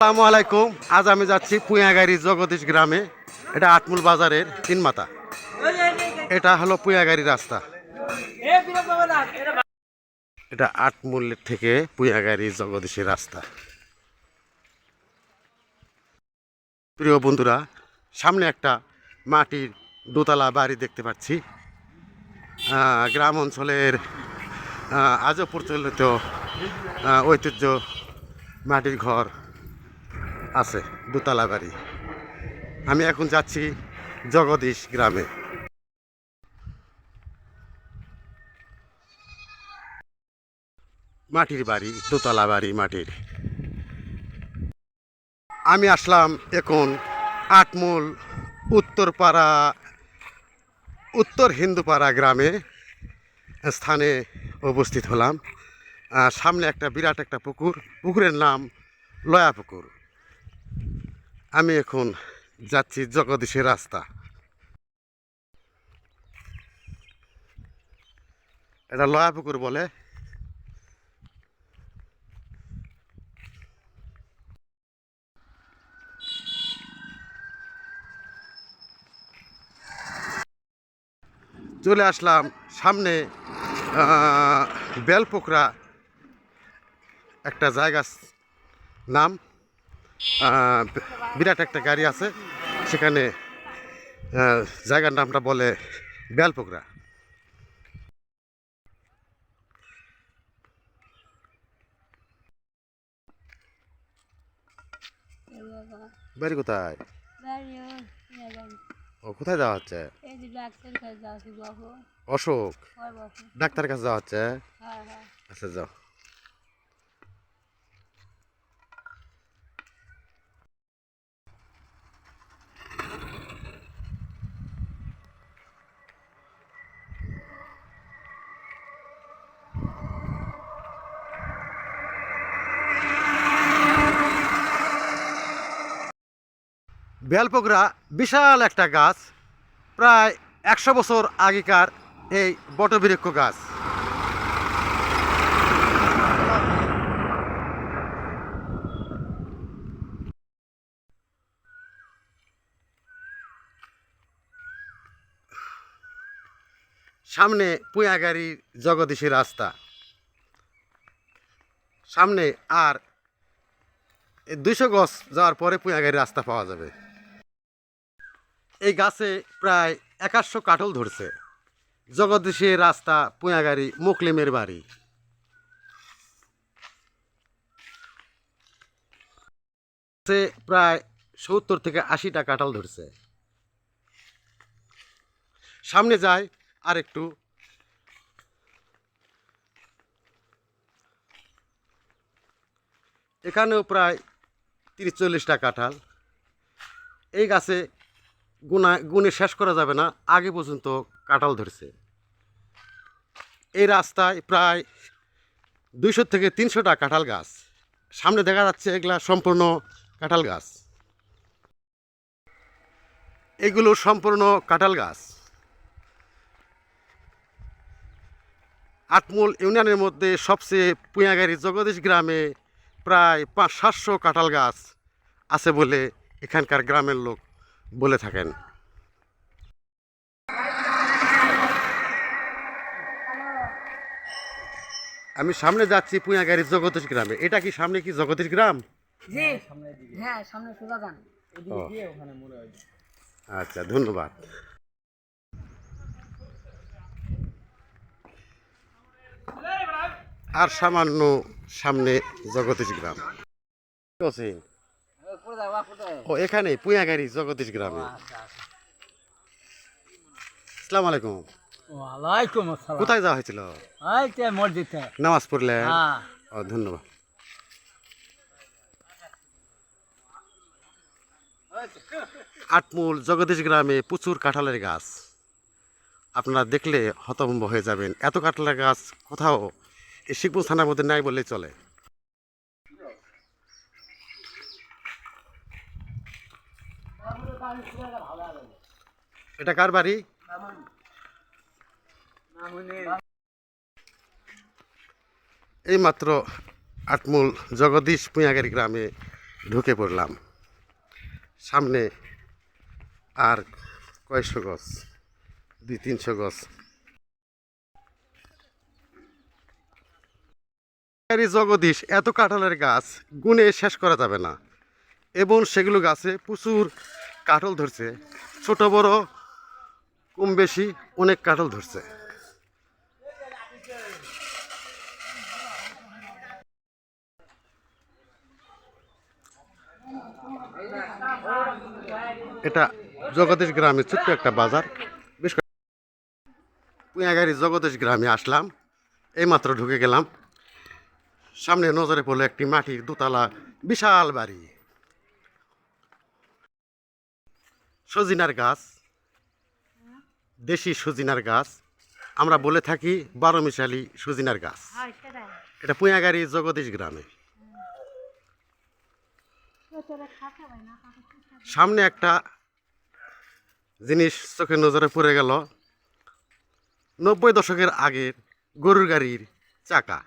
আসসালামু আলাইকুম। আজ আমি যাচ্ছি পুয়াগাড়ি জগদীশ গ্রামে। এটা আটমুল বাজারের তিন মাথা। এটা হলো পুয়াগাড়ি রাস্তা। এটা আটমুল থেকে পুয়াগাড়ি জগদীশের রাস্তা। প্রিয় বন্ধুরা, সামনে একটা মাটির দোতলা বাড়ি দেখতে পাচ্ছি। গ্রাম অঞ্চলের আজও প্রচলিত ঐতিহ্য মাটির ঘর। আছে, দোতলা বাড়ি। আমি এখন যাচ্ছি জগদীশ গ্রামে। মাটির বাড়ি, দোতলা বাড়ি মাটির। আমি আসলাম এখন আটমূল উত্তরপাড়া, উত্তর হিন্দুপাড়া গ্রামে স্থানে উপস্থিত হলাম। সামনে একটা বিরাট একটা পুকুর, পুকুরের নাম লয়া পুকুর। আমি এখন যাচ্ছি জগদীশের রাস্তা। এটা লয়া পুকুর বলে। চলে আসলাম সামনে বেলপোকরা একটা জায়গা নাম। বিরাট একটা গাড়ি আছে সেখানে জায়গার নামটা বলে বেলপোকরা বাড়ি কোথায়? ও কোথায় যাওয়া হচ্ছে? যে ডাক্তার কাছে অশোক? ডাক্তারের কাছে যাওয়া হচ্ছে? আচ্ছা যাও। বেলপোকরা বিশাল একটা গাছ, প্রায় একশো বছর আগেকার এই বটবৃক্ষ গাছ। সামনে পুয়াগাড়ি জগদীশী রাস্তা। সামনে আর দুইশো গজ যাওয়ার পরে পুয়াগাড়ি রাস্তা পাওয়া যাবে। এই গাছে প্রায় একাশশো কাটল ধরছে। জগদীশের রাস্তা, পুঁয়াগাড়ি, মুকলিমের বাড়ি। প্রায় সত্তর থেকে আশিটা কাঁঠাল ধরছে। সামনে যায় আর একটু এখানেও প্রায় তিরিশ চল্লিশটা কাঁঠাল। এই গাছে গুণা গুণে শেষ করা যাবে না। আগে পর্যন্ত কাঁঠাল ধরছে। এই রাস্তায় প্রায় দুইশো থেকে তিনশোটা কাঁঠাল গাছ। সামনে দেখা যাচ্ছে এগুলা সম্পূর্ণ কাঁঠাল গাছ। এগুলো সম্পূর্ণ কাঁঠাল গাছ। আটমূল ইউনিয়নের মধ্যে সবচেয়ে পুয়াগাড়ি জগদীশ গ্রামে প্রায় পাঁচ, সাতশো কাঁঠাল গাছ আছে বলে এখানকার গ্রামের লোক বলে থাকেন। আমি সামনে যাচ্ছি পুয়াগাড়ি জগদীশ গ্রামে। এটা কি সামনে কি জগদীশ গ্রাম? হ্যাঁ সামনে সোজা যান। ও। আচ্ছা ধন্যবাদ। আর সামান্য সামনে জগদীশ গ্রাম। আছে? ও এখানে পুয়াগাড়ি জগদীশ গ্রামে। আসসালামু আলাইকুম। ওয়ালাইকুম আসসালাম। কোথায় যাওয়া হয়েছিল? মসজিদে। নামাজ পড়লে হ্যাঁ। ও ধন্যবাদ। আটমূল জগদীশ গ্রামে প্রচুর কাঁঠালের গাছ। আপনারা দেখলে হতভম্ব হয়ে যাবেন। এত কাঁঠালের গাছ কোথাও শিবপুর থানার মধ্যে নাই বললেই চলে। এটা কার বাড়ি? এইমাত্র আটমূল জগদীশ পুঁয়াগাড়ি গ্রামে ঢুকে পড়লাম। সামনে আর কয়শো গছ, দুই তিনশো গছ। জগদীশ, এত কাঁঠালের গাছ গুনে শেষ করা যাবে না। এবং সেগুলো গাছে প্রচুর কাঁঠাল ধরছে। ছোট, বড়, কম বেশি অনেক কাঁঠাল ধরছে। এটা জগদীশ গ্রামের ছোট্ট একটা বাজার। বেশ পুয়াগাড়ি জগদীশ গ্রামে আসলাম। এইমাত্র ঢুকে গেলাম। সামনে নজরে পড়ল একটি মাটির দোতলা বিশাল বাড়ি। সজিনার গাছ দেশি সজিনার গাছ আমরা বলে থাকি বারো মিশালি সজিনার গাছ। এটা পুয়াগাড়ি জগদীশ গ্রামে। সামনে একটা জিনিস চোখের নজরে পড়ে গেল। নব্বই দশকের আগের গরুর গাড়ির চাকা।